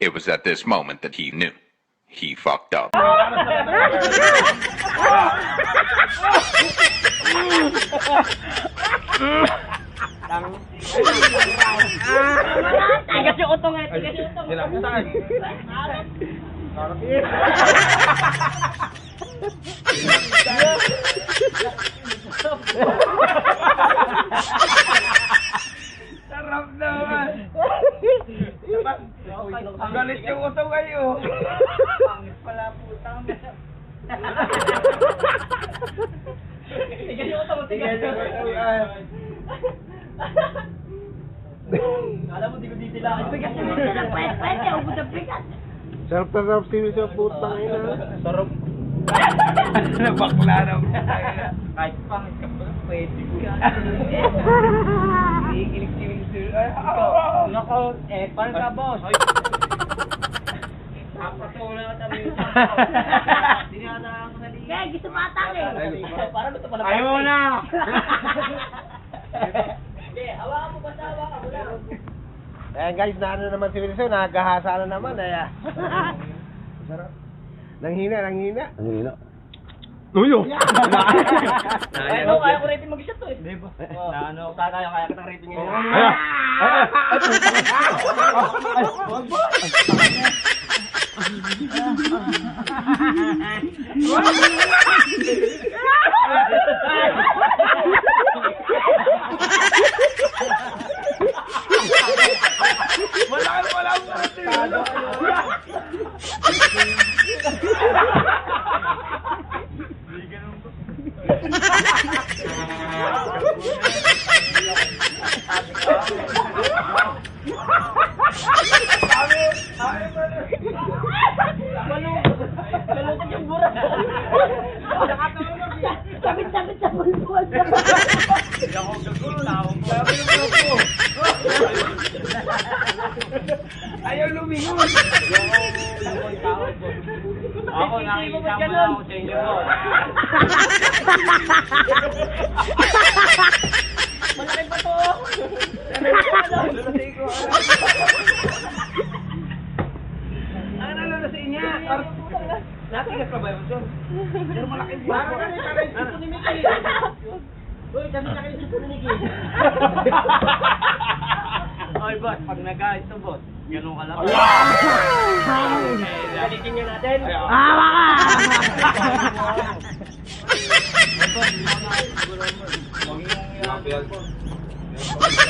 It was at this moment that he knew. He fucked up. Tigas yung utong eh, tigas yung utong. Nilapitan. Sarap naman. Ang galit yung uso kayo. Pangit pala putang. Tigas yung utong, tigas yung utong. Alam mo, di ko ditilaan. Tigas yung utong. Pwede, pwede, ubod ang bigat. Sarap na sarap si sa putang ina. Sarap. Bakla na. Kahit pangit ka pa, pwede ka. Ikilig-kilig sila. Nako, eh, paano ka, boss? Napatuloy na kami yung Dinadaan ko sa liga. Kaya, gusto matang eh. Parang gusto pala. Ayaw mo na. Hindi, hawakan mo basta, hawakan mo lang. Ayan guys, na ano naman si Wilson, nagahasa na naman. Ayan. Sarap. Nanghina, nanghina. Nanghina. Uyo! Eh, no, kaya ko rin mag-shot to eh. Di ba? Na ano, kaya kaya kita rating ngayon. Ayan. Ayan. Wala ka wala mo. Sabit-sabit sa bulbul. Ayaw lumingon. Ako, nakikita mo na ako sa inyo, boss. Malaki pa to. Ano na na sa inya? Yun, John? Pero malaki buwan. Parang ano sakay sa ni Mickey. Uy, kami sakay sa ni Mickey. Oy, boss, pag nag-ayos to, boss, ganun ka lang. Galitin nyo natin. Huwag yung